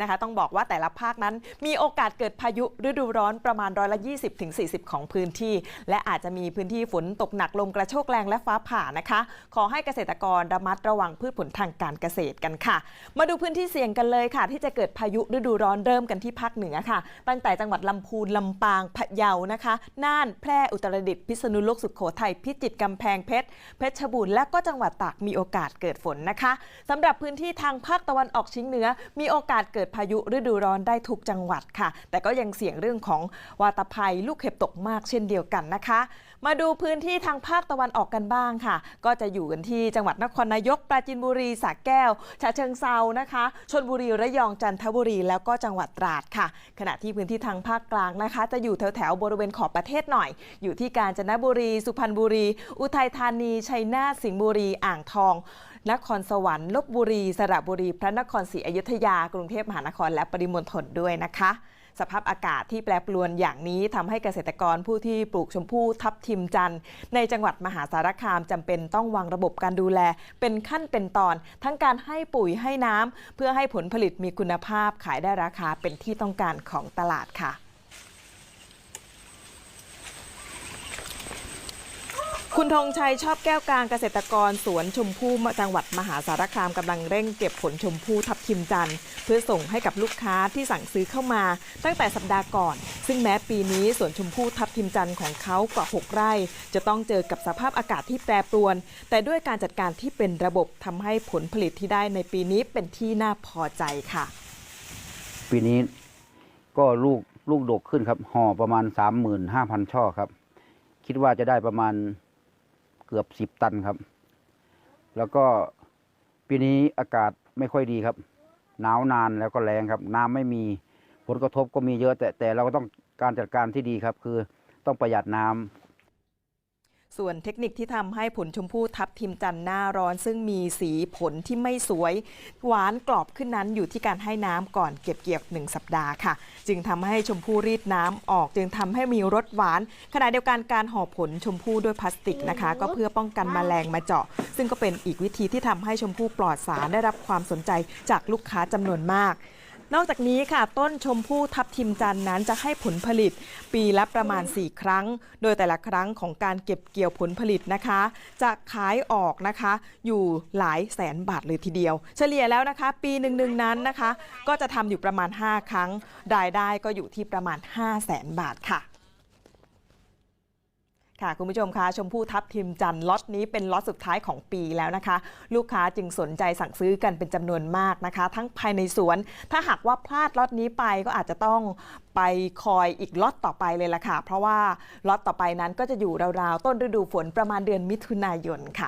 นะคะต้องบอกว่าแต่ละภาคนั้นมีโอกาสเกิดพายุฤดูร้อนประมาณร้อยละ 20ถึง40 ของพื้นที่ และอาจจะมีพื้นที่ฝนตกหนักลมกระโชกแรงและฟ้าผ่านะคะ ขอให้เกษตรกรระมัดระวังพืชผลทางการเกษตรกันค่ะ มาดูพื้นที่เสี่ยงกันเลยค่ะ ที่จะเกิดพายุฤดูร้อนเริ่มกันที่ภาคเหนือค่ะ ตั้งแต่จังหวัดลำพูนลำปางพะเยานะคะ น่านแพร่อุตรดิตถ์พิษณุโลกสุโขทัยพิจิตรกำแพงเพชรเพชรบูรณ์และก็จังหวัดตากมีโอกาสเกิดฝนนะคะสำหรับพื้นที่ทางภาคตะวันออกเฉียงเหนือมีโอกาสเกิดพายุฤดูร้อนได้ทุกจังหวัดค่ะ แต่ก็ยังเสี่ยงเรื่องของวาตภัยลูกเห็บตกมากเช่นเดียวกันนะคะ มาดูพื้นที่ทางภาคตะวันออกกันบ้างค่ะ ก็จะอยู่กันที่จังหวัดนครนายกปราจีนบุรีสระแก้วฉะเชิงเซานะคะชลบุรีระยองจันทบุรีแล้วก็จังหวัดตราดค่ะ ขณะที่พื้นที่ทางภาคกลางนะคะ จะอยู่แถวแถวๆบริเวณขอบประเทศหน่อย อยู่ที่กาญจนบุรี สุพรรณบุรี อุทัยธานีชัยนาทสิงห์บุรีอ่างทอง นครสวรรค์ลบบุรี สระบุรี พระนครศรีอยุธยา กรุงเทพมหานคร และปริมณฑลด้วยนะคะ สภาพอากาศที่แปรปรวนอย่างนี้ทำให้เกษตรกรผู้ที่ปลูกชมพู่ทับทิมจันทร์ในจังหวัดมหาสารคามจำเป็นต้องวางระบบการดูแล เป็นขั้นเป็นตอน ทั้งการให้ปุ๋ยให้น้ำเพื่อให้ผลผลิตมีคุณภาพขายได้ราคาเป็นที่ต้องการของตลาดค่ะ คุณธงชัยชอบแก้วกลางเกษตรกรสวนชมพู่จังหวัดมหาสารคามกำลังเร่งเก็บผลชมพู่ทับทิมจันทร์เพื่อส่งให้กับลูกค้าที่สั่งซื้อเข้ามาตั้งแต่สัปดาห์ก่อน ซึ่งแม้ปีนี้สวนชมพู่ทับทิมจันทร์ของเขากว่า 6 ไร่ จะต้องเจอกับสภาพอากาศที่แปรปรวน แต่ด้วยการจัดการที่เป็นระบบทำให้ผลผลิตที่ได้ในปีนี้เป็นที่น่าพอใจค่ะ ปีนี้ก็ลูกลูกดกขึ้นครับห่อประมาณสามหมื่นห้าพันช่อครับ คิดว่าจะได้ประมาณ เกือบสิบตันครับ แล้วก็ปีนี้อากาศไม่ค่อยดีครับ หนาวนานแล้วก็แรงครับ น้ำไม่มีผลกระทบก็มีเยอะ แต่แต่เราก็ต้องการจัดการที่ดีครับ คือต้องประหยัดน้ำ ส่วนเทคนิคที่ทำให้ผลชมพู่ทับทิมจันทร์หน้าร้อน ซึ่งมีสีผลที่ไม่สวย หวานกรอบขึ้นนั้นอยู่ที่การให้น้ำก่อนเก็บเกี่ยวหนึ่งสัปดาห์ค่ะ จึงทำให้ชมพู่รีดน้ำออก จึงทำให้มีรสหวาน ขณะเดียวกันการห่อผลชมพู่ด้วยพลาสติกนะคะ ก็เพื่อป้องกันแมลงมาเจาะ ซึ่งก็เป็นอีกวิธีที่ทำให้ชมพู่ปลอดสารได้รับความสนใจจากลูกค้าจำนวนมาก นอกจากนี้ค่ะ ต้นชมพู่ทับทิมจันทร์นั้นจะให้ผลผลิตปีละประมาณ 4 ครั้ง โดยแต่ละครั้งของการเก็บเกี่ยวผลผลิตนะคะ จะขายออกนะคะ อยู่หลายแสนบาทเลยทีเดียว เฉลี่ยแล้วนะคะ ปีหนึ่งๆนั้นนะคะ ก็จะทำอยู่ประมาณ 5 ครั้งรายได้ก็อยู่ที่ประมาณ 5 0 0แสนบาทค่ะ ค่ะ คุณผู้ชมคะชมพู่ทับทิมจันทร์ล็อตนี้เป็นล็อตสุดท้ายของปีแล้วนะคะ ลูกค้าจึงสนใจสั่งซื้อกันเป็นจำนวนมากนะคะ ทั้งภายในสวน ถ้าหากว่าพลาดล็อตนี้ไปก็อาจจะต้องไปคอยอีกล็อตต่อไปเลยล่ะค่ะ เพราะว่าล็อตต่อไปนั้นก็จะอยู่ราวๆ ต้นฤดูฝนประมาณเดือนมิถุนายนค่ะ